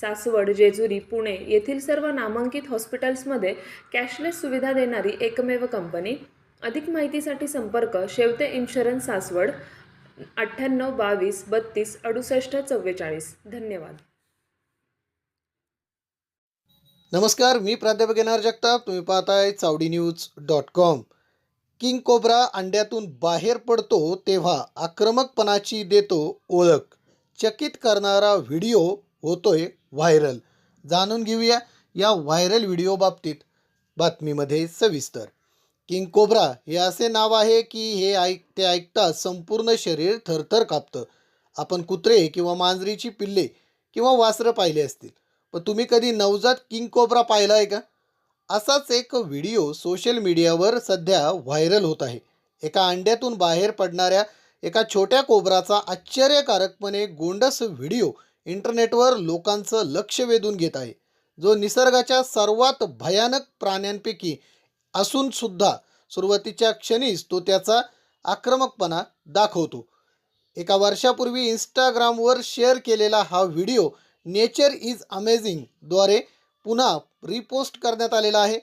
सासवड जेजुरी पुणे येथील सर्व नामांकित हॉस्पिटल्समध्ये कॅशलेस सुविधा देणारी एकमेव कंपनी. अधिक माहितीसाठी संपर्क शेवते इन्शुरन्स सासवड अठ्ठ्याण्णव बावीस बत्तीस अडुसष्ट चव्वेचाळीस. धन्यवाद. नमस्कार मी प्राध्यापक येणार जगताप. तुम्ही पाहताय Chavadi news dot com. King cobra अंड्यातून बाहेर पडतो तेव्हा आक्रमकपणाची देतो ओळख. चकित करणारा व्हिडिओ होतोय व्हायरल. जाणून घेऊया या व्हायरल व्हिडिओ बाबतीत बातमीमध्ये सविस्तर. किंग कोब्रा हे असे नाव आहे की हे ऐक ते ऐकताच संपूर्ण शरीर थरथर कापतं. आपण कुत्रे किंवा मांजरीची पिल्ले किंवा वासरं पाहिले असतील. पण तुम्ही कधी नवजात किंग कोब्रा पाहिला आहे का? असाच एक व्हिडिओ सोशल मीडियावर सध्या व्हायरल होत आहे. एका अंड्यातून बाहेर पडणाऱ्या एका छोट्या कोब्राचा आश्चर्यकारकपणे गोंडस व्हिडिओ इंटरनेटवर लोकांचं लक्ष वेधून घेत आहे. जो निसर्गाच्या सर्वात भयानक प्राण्यांपैकी असून सुद्धा सुरुवातीच्या क्षणीच तो त्याचा आक्रमकपणा दाखवतो. एका वर्षापूर्वी इंस्टाग्रामवर शेअर केलेला हा व्हिडिओ नेचर इज अमेझिंगद्वारे पुन्हा रिपोस्ट करण्यात आलेला आहे.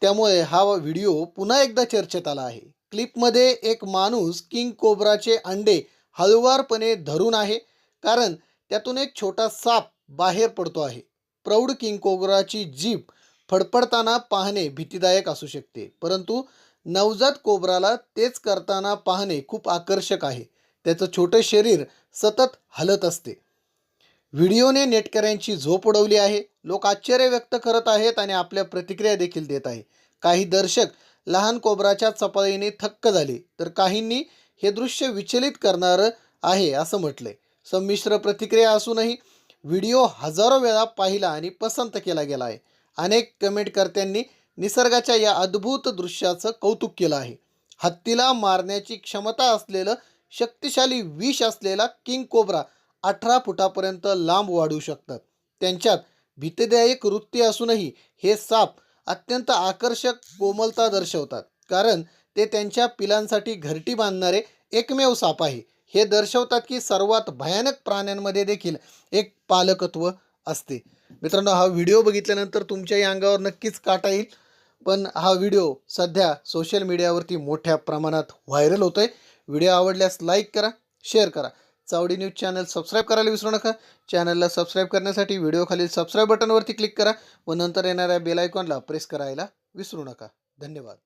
त्यामुळे हा व्हिडिओ पुन्हा एकदा चर्चेत आला आहे. क्लिपमध्ये एक माणूस किंग कोबराचे अंडे हळुवारपणे धरून आहे. कारण त्यातून एक छोटा साप बाहेर पडतो आहे. प्रौढ किंग कोब्राची जीभ फडफडताना पाहणे भीतीदायक असू शकते. परंतु नवजात कोबराला तेच करताना पाहणे खूप आकर्षक आहे. त्याचं छोटं शरीर सतत हलत असते. व्हिडिओने नेटकऱ्यांची झोप उडवली आहे. लोक आश्चर्य व्यक्त करत आहेत आणि आपल्या प्रतिक्रिया देखील देत आहे. काही दर्शक लहान कोबराच्या चपळीने थक्क झाले. तर काहींनी हे दृश्य विचलित करणारं आहे असं म्हटलंय. संमिश्र प्रतिक्रिया असूनही व्हिडिओ हजारो वेळा पाहिला आणि पसंत केला गेला आहे. अनेक कमेंटकर्त्यांनी निसर्गाच्या या अद्भुत दृश्याचं कौतुक केलं आहे. हत्तीला मारण्याची क्षमता असलेलं शक्तिशाली विष असलेला किंग कोब्रा अठरा फुटापर्यंत लांब वाढू शकतात. त्यांच्यात भीतदायक वृत्ती असूनही हे साप अत्यंत आकर्षक कोमलता दर्शवतात. कारण ते त्यांच्या पिलांसाठी घरटी बांधणारे एकमेव साप आहे. हे दर्शवतात की सर्वात भयानक प्राण्यांमध्ये देखील एक पालकत्व असते. मित्रांनो हा व्हिडिओ बघितल्यानंतर तुमच्याही अंगावर नक्कीच काटा येईल. पण हा व्हिडिओ सध्या सोशल मीडियावरती मोठ्या प्रमाणात व्हायरल होतोय. व्हिडिओ आवडल्यास लाईक करा शेअर करा. चावडी न्यूज चॅनल सबस्क्राईब करायला विसरू नका. चॅनलला सबस्क्राईब करण्यासाठी व्हिडिओखालील सबस्क्राईब बटनवरती क्लिक करा व नंतर येणाऱ्या बेल आयकॉनला प्रेस करायला विसरू नका. धन्यवाद.